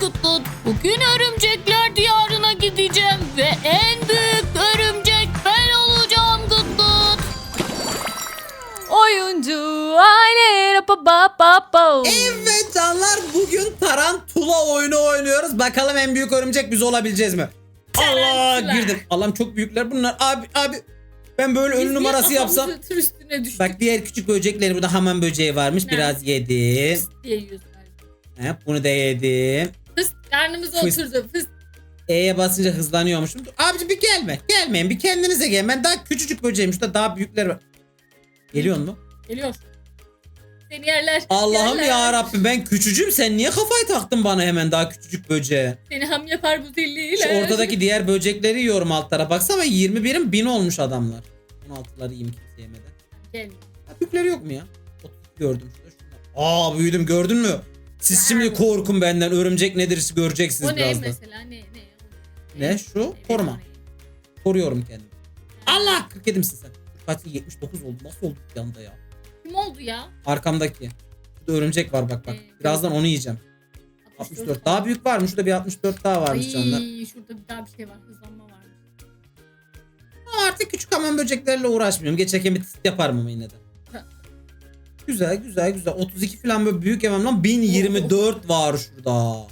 Gut. Bugün örümcekler diyarına gideceğim ve en büyük örümcek ben olacağım Gut. Oyuncu aile pa pa pa pa. Evet canlar bugün tarantula oyunu oynuyoruz. Bakalım en büyük örümcek biz olabileceğiz mi? Allah Tarantula. girdim. Allah'ım çok büyükler bunlar. Abi abi ben böyle Biz ölü niye numarası yapsam. kafamızı tır üstüne düştük Bak diğer küçük böcekleri burada hamam böceği varmış. Ne? Biraz yedim. diye yiyoruz. He, bunu da yedim. Fıst karnımıza Fıst. oturdu. Fıst. E'ye basınca hızlanıyormuşum. Abici bir gelme. Gelmeyin bir kendinize gelin. Ben daha küçücük böceğim. Şurada daha büyükler var. Geliyor mu? Geliyor. Seni yerler. Allah'ım yerler. ya Rabbim ben küçücüğüm. Sen niye kafayı taktın bana hemen daha küçücük böceğe? Seni ham yapar bu zilliyle. Şu ortadaki diğer böcekleri yiyorum altlara. Baksana 21'in 1000 olmuş adamlar. 16'ları yiyeyim kimse yemeden. Ha, büyükleri yok mu ya? 30 gördüm şurada. şurada. Aa büyüdüm gördün mü? Siz şimdi korkun benden. Örümcek nedir göreceksiniz O ne birazdan. mesela? Ne? Ne? Ne? Şu? Koruma. Koruyorum kendimi. Allah! 47 misin sen? Kaç 79 oldu. Nasıl oldu bir anda ya? Kim oldu ya? Arkamdaki. Şurada örümcek var bak bak. Ee, Birazdan onu yiyeceğim. 64. Daha büyük var mı? Şurada bir 64 daha varmış Ay, canlar. şurada bir daha bir şey var. Hızlanma var. Ama artık küçük hamam böceklerle uğraşmıyorum. Geçerken bir test yaparım ama yine de. Güzel güzel güzel. 32 falan böyle büyük yemem lan. 1024 var şurada. O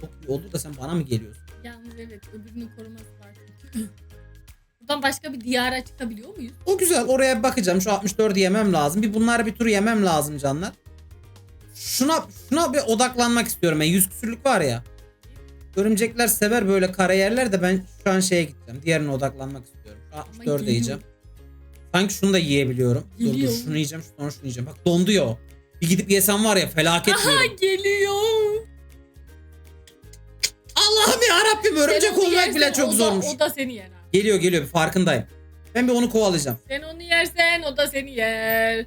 çok iyi oldu da sen bana mı geliyorsun? Yalnız evet öbürünün koruması var. Buradan başka bir diyara çıkabiliyor muyuz? O güzel. Oraya bakacağım. Şu 64'ü yemem lazım. Bir bunları bir tur yemem lazım canlar. Şuna şuna bir odaklanmak istiyorum. Ben 100 küsürlük var ya. Örümcekler sever böyle kara yerler de ben şu an şeye gideceğim. Diğerine odaklanmak istiyorum. Şu 64'ü geliyor. yiyeceğim. Sanki şunu da yiyebiliyorum. Dur dur şunu yiyeceğim sonra şunu yiyeceğim. Bak dondu ya o. Bir gidip yesem var ya felaket Aha yiyorum. geliyor. Allah'ım ya Rabbim örümcek Sen onu olmak yersen bile çok o da- zormuş. O da seni yer abi. Geliyor geliyor bir farkındayım. Ben bir onu kovalayacağım. Sen onu yersen o da seni yer.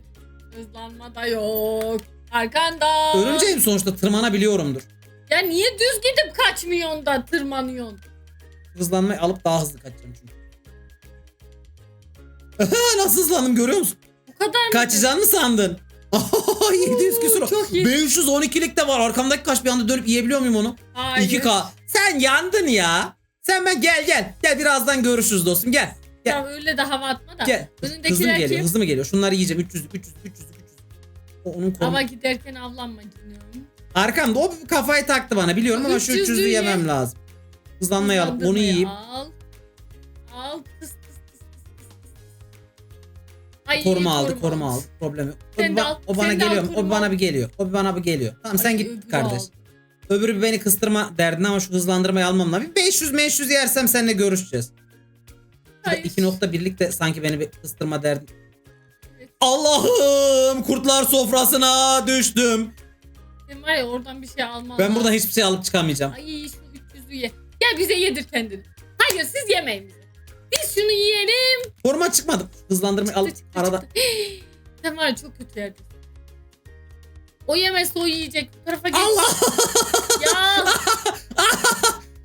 Hızlanma da yok. Arkanda. Örümceğim sonuçta tırmanabiliyorumdur. Ya niye düz gidip kaçmıyorsun da tırmanıyorsun? Hızlanmayı alıp daha hızlı kaçacağım çünkü. Nasıl hızlandım görüyor musun? Bu kadar mı? Kaçacağını mı sandın? 700 küsur. Çok iyi. 512'lik de var. Arkamdaki kaç bir anda dönüp yiyebiliyor muyum onu? Hayır. 2K. Sen yandın ya. Sen ben gel gel. Gel birazdan görüşürüz dostum gel. Gel. Ya öyle de hava atma da. Gel. Hızlı mı Önündekiler geliyor? kim? Hızlı mı geliyor? Şunları yiyeceğim. 300 300 300 300. O onun konu. Ama giderken avlanma dinliyorum. Arkamda o kafayı taktı bana biliyorum ama şu 300'lü 300'lü ye. yemem lazım. Hızlanmayı alıp onu yiyeyim. Al. Al. Tıs Ay, Koruma aldı, koruma aldı. Problem yok. O, ba- al, o bana al, geliyor? O bana al. bir geliyor. O bana bir geliyor. Tamam sen Ay, git kardeş. aldı. Öbürü beni kıstırma derdine ama şu hızlandırmayı almam lazım. Bir 500 500 yersem seninle görüşeceğiz. Hayır. 2.1'lik de sanki beni bir kıstırma derdi. Evet. Allah'ım kurtlar sofrasına düştüm. Sen var ya oradan bir şey alman Ben buradan hiçbir şey alıp çıkamayacağım. Ay şu 300'ü ye. Gel bize yedir kendini. Hayır siz yemeyin. Biz şunu yiyelim. Koruma çıkmadı. Hızlandırmayı alıp Çıktı, çıktı, arada. çıktı. Sen var ya çok kötü yerdesin. O yemezse o yiyecek. Bu tarafa geç. Allah! Ya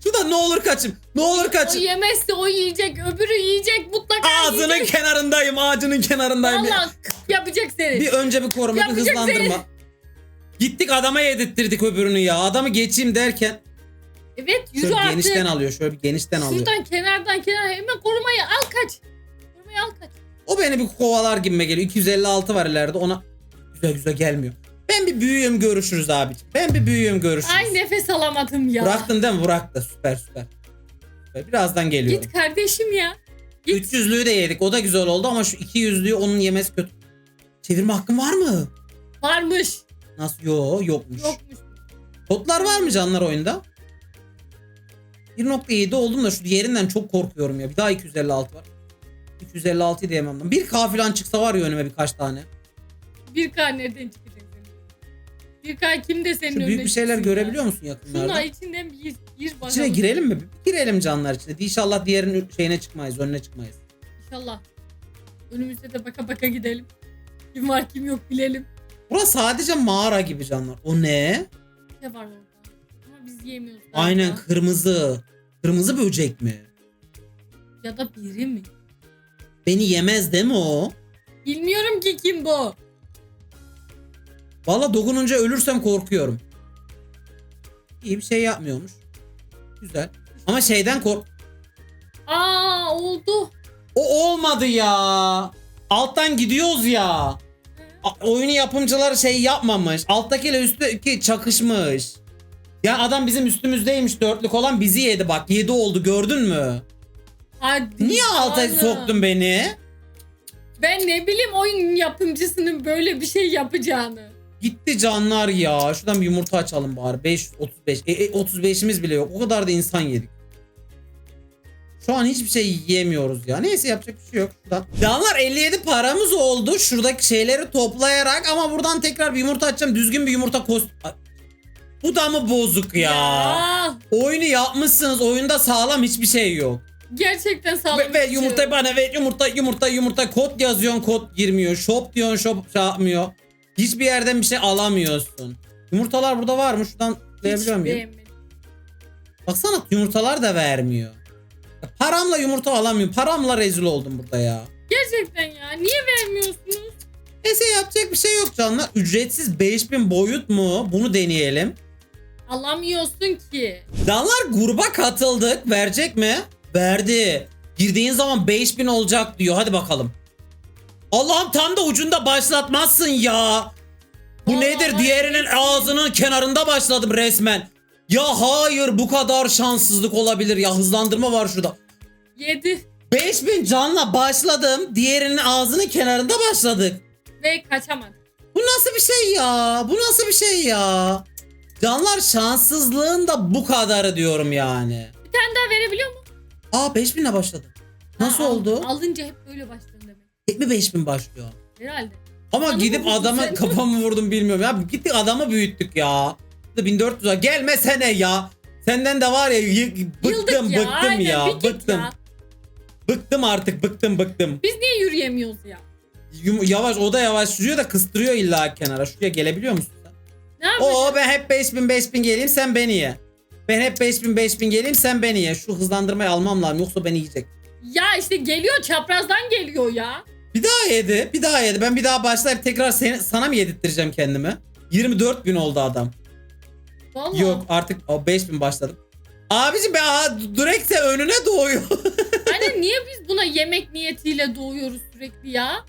Şuradan ne olur kaçım. Ne olur o kaçım. yemezse o yiyecek. Öbürü yiyecek. Mutlaka Ağzının yiyecek. kenarındayım. Ağacının kenarındayım. Valla yapacak seni. Bir önce bir koruma bir hızlandırma. seni. Gittik adama yedirttirdik öbürünü ya. Adamı geçeyim derken Evet yürü şöyle artık. genişten alıyor. Şöyle bir genişten alıyor. Şuradan kenardan kenara hemen korumayı al kaç. Korumayı al kaç. O beni bir kovalar gibime geliyor. 256 var ileride ona güzel güzel gelmiyor. Ben bir büyüğüm görüşürüz abiciğim. Ben bir büyüğüm görüşürüz. Ay nefes alamadım ya. Bıraktın değil mi? Bıraktı. Süper süper. Süper. Birazdan geliyorum. Git kardeşim ya. Git. 300'lüğü de yedik. O da güzel oldu ama şu 200'lüğü onun yemesi kötü. Çevirme hakkım var mı? Varmış. Nasıl? Yo yokmuş. Yokmuş. Kodlar var mı canlar oyunda? 1.7 oldum da şu diğerinden çok korkuyorum ya. Bir daha 256 var. 256'yı da yemem. lan. Bir K falan çıksa var ya önüme birkaç tane. Bir K nereden çıkacak senin? Bir K kim de senin Şu büyük önüne bir şeyler çıksın ya? görebiliyor musun Şuna yakınlarda? içinden bir gir, gir bakalım. İçine girelim mi? Bir girelim canlar içine. İnşallah diğerinin şeyine çıkmayız, önüne çıkmayız. İnşallah. Önümüzde de baka baka gidelim. Kim var kim yok bilelim. Burası sadece mağara gibi canlar. O ne? Ne var orada? Biz yemiyoruz. galiba. Aynen kırmızı. Kırmızı böcek mi? Ya da biri mi? Beni yemez değil mi o? Bilmiyorum ki kim bu. Valla dokununca ölürsem korkuyorum. İyi bir şey yapmıyormuş. Güzel. Ama şeyden kork... Aa oldu. O olmadı ya. Alttan gidiyoruz ya. A- oyunu yapımcıları şey yapmamış. Alttakiyle üstteki çakışmış. Ya adam bizim üstümüzdeymiş dörtlük olan bizi yedi bak. Yedi oldu gördün mü? Hadi. Niye alta canım. soktun beni? Ben ne bileyim oyun yapımcısının böyle bir şey yapacağını. Gitti canlar ya. Şuradan bir yumurta açalım bari. 535. E, e, 35'imiz bile yok. O kadar da insan yedik. Şu an hiçbir şey yiyemiyoruz ya. Neyse yapacak bir şey yok. Şuradan. Canlar 57 paramız oldu. Şuradaki şeyleri toplayarak ama buradan tekrar bir yumurta açacağım. Düzgün bir yumurta kost... Bu da mı bozuk ya? Ya, Oyunu yapmışsınız. Oyunda sağlam hiçbir şey yok. gerçekten sağ Ve, ve yumurtayı bana ver yumurta yumurta yumurta kod yazıyorsun kod girmiyor. Shop diyorsun shop şey yapmıyor. Hiçbir yerden bir şey alamıyorsun. Yumurtalar burada var mı? Şuradan tıklayabiliyor muyum? Baksana yumurtalar da vermiyor. Paramla yumurta alamıyorum. Paramla rezil oldum burada ya. Gerçekten ya. Niye vermiyorsunuz? Neyse yapacak bir şey yok canlar. Ücretsiz 5000 boyut mu? Bunu deneyelim. Alamıyorsun ki. Canlar gruba katıldık. Verecek mi? Verdi. Girdiğin zaman 5000 olacak diyor. Hadi bakalım. Allah'ım tam da ucunda başlatmazsın ya. Bu Vallahi nedir? Diğerinin ağzının kenarında başladım resmen. Ya hayır bu kadar şanssızlık olabilir ya. Hızlandırma var şurada. 7 5000 canla başladım. Diğerinin ağzının kenarında başladık. ve kaçamadım. Bu nasıl bir şey ya? Bu nasıl bir şey ya? Canlar şanssızlığın da bu kadarı diyorum yani. Bir tane daha verebiliyor mu? Aa 5000'le başladı. Nasıl Ha, al- oldu? Alınca hep böyle başladın demek. Hep mi 5000 başlıyor? Herhalde. Ama Adamı gidip vurdun adama sen. kafamı vurdum bilmiyorum ya. Gittik adamı büyüttük ya. 1400 lira. Gelmesene ya. Senden de var ya y- bıktım Yıldık ya. bıktım aynen, ya. bir git Bıktım. ya. Bıktım artık bıktım bıktım. Biz niye yürüyemiyoruz ya? Yum- yavaş o da yavaş yürüyor da kıstırıyor illa kenara. Şuraya gelebiliyor musun? Ne? Oo ben hep 5000 5000 geleyim sen beni ye. Ben hep 5000 5000 geleyim sen beni ye. Şu hızlandırmayı almam lazım yoksa beni yiyecek. Ya işte geliyor çaprazdan geliyor ya. Bir daha yedi. Bir daha yedi. Ben bir daha başlayıp tekrar seni, sana mı yedirttireceğim kendimi? 24 bin oldu adam. Vallahi. Yok artık o 5 bin başladım. Abicim be aa, direkse önüne doğuyor. Anne niye biz buna yemek niyetiyle doğuyoruz sürekli ya?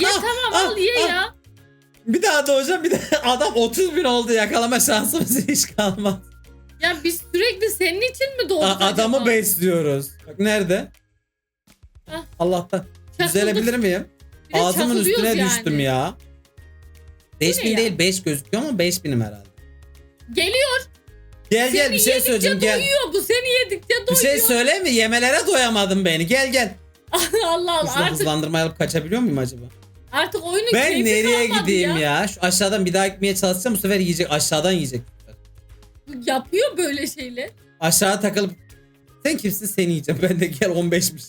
Ye Ah, tamam ah, al ye ah. ya. Bir daha doğacağım bir de adam 30 bin oldu yakalama şansımız hiç kalmaz. Ya biz sürekli senin için mi doğduk A- adamı acaba? besliyoruz. Bak nerede? Ah. Allah'tan. Çakıldık. Düzelebilir miyim? Bir de Ağzımın çakılıyoruz üstüne yani. düştüm ya. Bu 5000 ne ya? değil 5 gözüküyor ama 5000'im herhalde. Geliyor. Gel gel seni bir şey yedikçe söyleyeceğim gel. doyuyor bu. Seni yedikçe Bir doyuyor. şey söyle mi? Yemelere doyamadın beni. Gel gel. Allah Allah artık, hızlandırmayı alıp kaçabiliyor muyum acaba? Artık oyunun Ben keyfi nereye kalmadı gideyim ya. Şu aşağıdan bir daha gitmeye çalışacağım. Bu sefer yiyecek. Aşağıdan yiyecek. Yapıyor böyle şeyler. Aşağı takılıp sen kimsin seni yiyeceğim. Ben de gel 15'miş.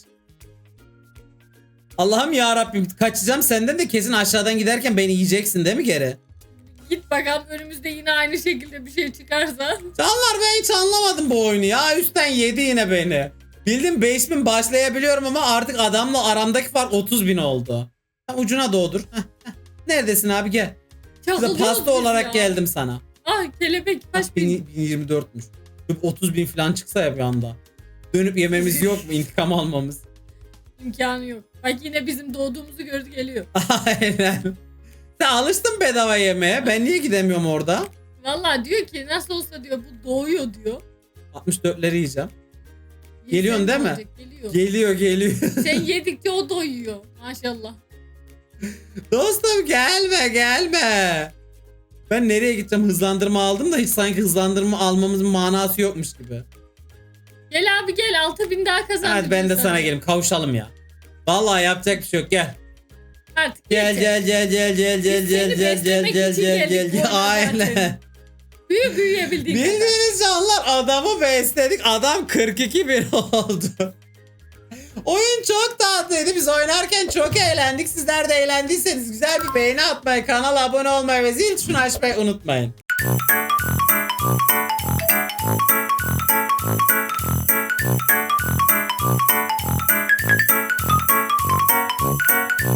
Allah'ım ya Rabbim kaçacağım senden de kesin aşağıdan giderken beni yiyeceksin değil mi geri? Git bakalım önümüzde yine aynı şekilde bir şey çıkarsa. Canlar ben hiç anlamadım bu oyunu ya. Üstten yedi yine beni. Bildim 5000 başlayabiliyorum ama artık adamla aramdaki fark 30 bin oldu. Ucuna doğdur. Neredesin abi gel. Çakılıyoruz pasta olarak ya. geldim sana. Ah kelebek kaç bin. 1024'müş. 30 bin falan çıksa ya bir anda. Dönüp yememiz yok mu? İntikam almamız. imkanı yok. Bak yine bizim doğduğumuzu gördü geliyor. Aynen. Sen alıştın bedava yemeye. Ben niye gidemiyorum orada? Vallahi diyor ki nasıl olsa diyor bu doğuyor diyor. 64'leri yiyeceğim. Geliyorsun değil mi? olacak, Geliyor. Geliyor geliyor. Sen yedikçe o doyuyor. Maşallah. Dostum gelme gelme. Ben nereye gideceğim hızlandırma aldım da hiç sanki hızlandırma almamızın manası yokmuş gibi. Gel abi gel 6000 daha kazandım. Hadi ben de sana geleyim kavuşalım ya. Vallahi yapacak bir şey yok gel. Artık Gel gel gel gel gel gel gel gel gel gel gel gel oyuna aynen. Büyü büyüyebildiğin. Bildiğiniz canlar adamı besledik adam 42 bin oldu. Oyun çok tatlıydı. Biz oynarken çok eğlendik. Sizler de eğlendiyseniz güzel bir beğeni atmayı, kanala abone olmayı ve zil tuşunu açmayı unutmayın.